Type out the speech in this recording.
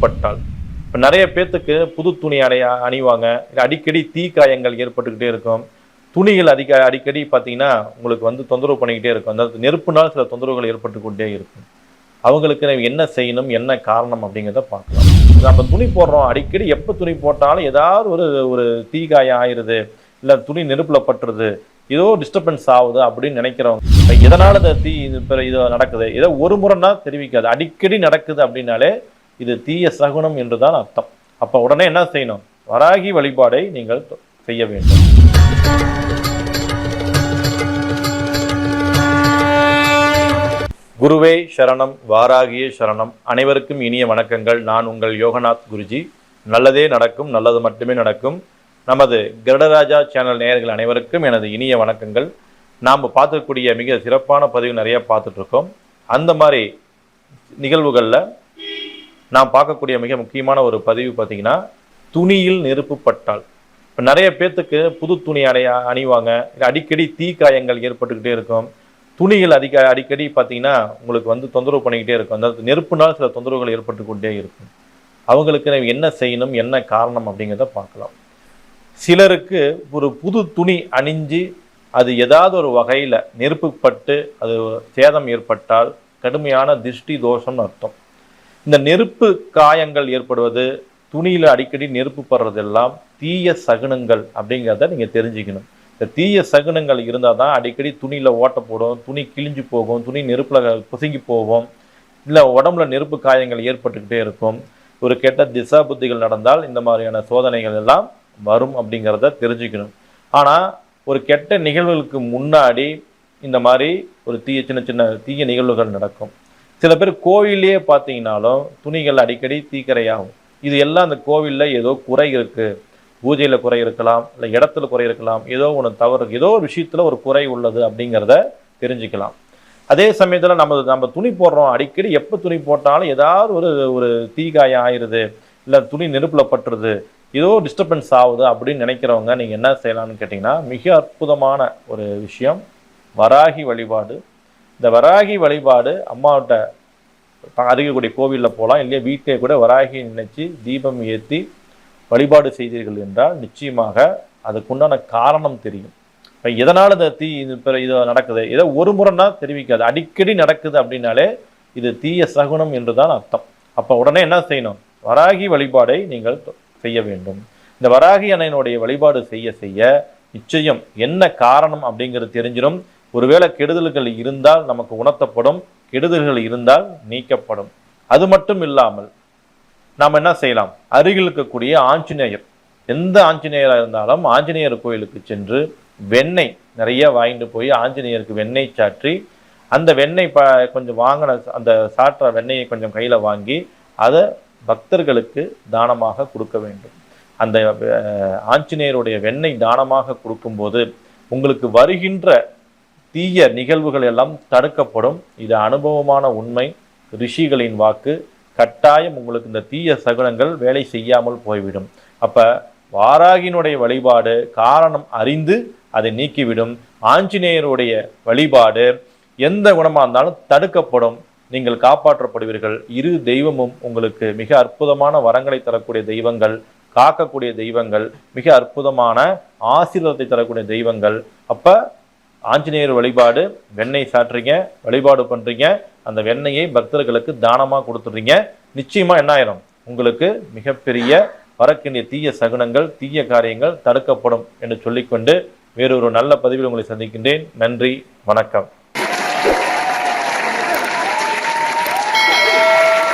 பட்டால் இப்போ நிறைய பேர்த்துக்கு புது துணி அடைய அணிவாங்க. இல்ல அடிக்கடி தீக்காயங்கள் ஏற்பட்டுக்கிட்டே இருக்கும். துணிகள் அதிக அடிக்கடி பார்த்தீங்கன்னா உங்களுக்கு வந்து தொந்தரவு பண்ணிக்கிட்டே இருக்கும். அந்த நெருப்புனால் சில தொந்தரவுகள் ஏற்பட்டுக்கொண்டே இருக்கும். அவங்களுக்கு நம்ம என்ன செய்யணும் என்ன காரணம் அப்படிங்கிறத பார்க்கலாம். நம்ம துணி போடுறோம். அடிக்கடி எப்போ துணி போட்டாலும் ஏதாவது ஒரு ஒரு தீக்காயம் ஆயிருது இல்லை துணி நெருப்பில் பட்டுருது ஏதோ டிஸ்டர்பன்ஸ் ஆகுது அப்படின்னு நினைக்கிறவங்க இப்ப எதனால இந்த தீ இது பிற- இது நடக்குது? ஏதோ ஒரு முறைன்னா தெரிவிக்காது. அடிக்கடி நடக்குது அப்படின்னாலே இது தீய சகுனம் என்று தான் அர்த்தம். அப்போ உடனே என்ன செய்யணும்? வராகி வழிபாடை நீங்கள் செய்ய வேண்டும். குருவே சரணம் வாராகியே சரணம். அனைவருக்கும் இனிய வணக்கங்கள். நான் உங்கள் யோகநாத் குருஜி. நல்லதே நடக்கும் நல்லது மட்டுமே நடக்கும். நமது கருடராஜா சேனல் நேயர்கள் அனைவருக்கும் எனது இனிய வணக்கங்கள். நாம் பார்த்துக்கூடிய மிக சிறப்பான பதிவு நிறைய பார்த்துட்ருக்கோம் அந்த மாதிரி நிகழ்வுகளில் நாம் பார்க்கக்கூடிய மிக முக்கியமான ஒரு பதிவு பார்த்தீங்கன்னா துணியில் நெருப்பு பட்டால். இப்போ நிறைய பேர்த்துக்கு புது துணி அடைய அணிவாங்க. இல்ல அடிக்கடி தீக்காயங்கள் ஏற்பட்டுக்கிட்டே இருக்கும். துணிகள் அதிக அடிக்கடி பார்த்தீங்கன்னா உங்களுக்கு வந்து தொந்தரவு பண்ணிக்கிட்டே இருக்கும். அந்த நெருப்புனால் சில தொந்தரவுகள் ஏற்பட்டு கொண்டே இருக்கும். அவங்களுக்கு நம்ம என்ன செய்யணும் என்ன காரணம் அப்படிங்கிறத பார்க்கலாம். சிலருக்கு ஒரு புது துணி அணிஞ்சு அது ஏதாவது ஒரு வகையில் நெருப்புப்பட்டு அது சேதம் ஏற்பட்டால் கடுமையான திருஷ்டி தோஷம்னு அர்த்தம். இந்த நெருப்பு காயங்கள் ஏற்படுவது துணியில் அடிக்கடி நெருப்பு படுறதெல்லாம் தீய சகுனங்கள் அப்படிங்கிறத நீங்கள் தெரிஞ்சுக்கணும். இந்த தீய சகுனங்கள் இருந்தால் தான் அடிக்கடி துணியில் ஓட்ட போடும் துணி கிழிஞ்சு போகும் துணி நெருப்பில் புசுங்கி போகும் இல்லை உடம்புல நெருப்பு காயங்கள் ஏற்பட்டுக்கிட்டே இருக்கும். ஒரு கெட்ட திசா புத்திகள் நடந்தால் இந்த மாதிரியான சோதனைகள் எல்லாம் வரும் அப்படிங்கிறத தெரிஞ்சுக்கணும். ஆனால் ஒரு கெட்ட நிகழ்வுகளுக்கு முன்னாடி இந்த மாதிரி ஒரு தீய சின்ன சின்ன தீய நிகழ்வுகள் நடக்கும். சில பேர் கோவிலே பார்த்தீங்கன்னாலும் துணிகள் அடிக்கடி தீக்கரையாகும். இது எல்லாம் அந்த கோவிலில் ஏதோ குறை இருக்குது பூஜையில் குறை இருக்கலாம் இல்லை இடத்துல குறை இருக்கலாம் ஏதோ ஒன்று தவறு ஏதோ ஒரு விஷயத்தில் ஒரு குறை உள்ளது அப்படிங்கிறத தெரிஞ்சுக்கலாம். அதே சமயத்தில் நம்ம நம்ம துணி போடுறோம். அடிக்கடி எப்போ துணி போட்டாலும் ஏதாவது ஒரு ஒரு தீகாயம் ஆயிருது இல்லை துணி நெருப்பில் பட்டுருது ஏதோ டிஸ்டர்பன்ஸ் ஆகுது அப்படின்னு நினைக்கிறவங்க நீங்கள் என்ன செய்யலாம்னு கேட்டிங்கன்னா மிக அற்புதமான ஒரு விஷயம் வராகி வழிபாடு இந்த வராகி வழிபாடு அம்மாவிட்ட அருகக்கூடிய கோவிலில் போகலாம் இல்லையா? வீட்டிலே கூட வராகி நினைச்சு தீபம் ஏற்றி வழிபாடு செய்தீர்கள் என்றால் நிச்சயமாக அதுக்குண்டான காரணம் தெரியும். இப்போ எதனால் இந்த தீ இது பிற- இது நடக்குது? ஏதோ ஒரு முறைனா தெரிவிக்காது. அடிக்கடி நடக்குது அப்படின்னாலே இது தீய சகுனம் என்று தான் அர்த்தம். அப்போ உடனே என்ன செய்யணும்? வராகி வழிபாடை நீங்கள் செய்ய வேண்டும். இந்த வராகி அன்னையினுடைய வழிபாடு செய்ய செய்ய நிச்சயம் என்ன காரணம் அப்படிங்கிறது தெரிஞ்சிடும் ஒருவேளை கெடுதல்கள் இருந்தால் நமக்கு உணர்த்தப்படும் கெடுதல்கள் இருந்தால் நீக்கப்படும். அது மட்டும் இல்லாமல் நாம் என்ன செய்யலாம்? அருகில் இருக்கக்கூடிய ஆஞ்சநேயர். எந்த ஆஞ்சநேயராக இருந்தாலும் ஆஞ்சநேயர் கோயிலுக்கு சென்று வெண்ணெய் நிறைய வாங்கிட்டு போய் ஆஞ்சநேயருக்கு வெண்ணெய் சாற்றி அந்த வெண்ணெய் ப கொஞ்சம் வாங்கின அந்த சாற்ற வெண்ணெயை கொஞ்சம் கையில் வாங்கி அதை பக்தர்களுக்கு தானமாக கொடுக்க வேண்டும். அந்த ஆஞ்சநேயருடைய வெண்ணெய் தானமாக கொடுக்கும்போது உங்களுக்கு வருகின்ற தீய நிகழ்வுகள் எல்லாம் தடுக்கப்படும். இது அனுபவமான உண்மை. ரிஷிகளின் வாக்கு கட்டாயம் உங்களுக்கு இந்த தீய சகுனங்கள் வேலை செய்யாமல் போய்விடும். அப்போ வாராகினுடைய வழிபாடு காரணம் அறிந்து அதை நீக்கிவிடும். ஆஞ்சநேயருடைய வழிபாடு எந்த குணமாக இருந்தாலும் தடுக்கப்படும். நீங்கள் காப்பாற்றப்படுவீர்கள். இரு தெய்வமும் உங்களுக்கு மிக அற்புதமான வரங்களை தரக்கூடிய தெய்வங்கள் காக்கக்கூடிய தெய்வங்கள் மிக அற்புதமான ஆசீர்வாதத்தை தரக்கூடிய தெய்வங்கள். அப்போ ஆஞ்சநேயர் வழிபாடு வெண்ணெய் சாட்டுறீங்க வழிபாடு பண்ணுறீங்க அந்த வெண்ணெயை பக்தர்களுக்கு தானமாக கொடுத்துட்றீங்க. நிச்சயமாக என்ன ஆயிரும்? உங்களுக்கு மிகப்பெரிய வரக்கூடிய தீய சகுனங்கள் தீய காரியங்கள் தடுக்கப்படும் என்று சொல்லிக்கொண்டு வேறொரு நல்ல பதிவில் உங்களை சந்திக்கின்றேன். நன்றி வணக்கம்.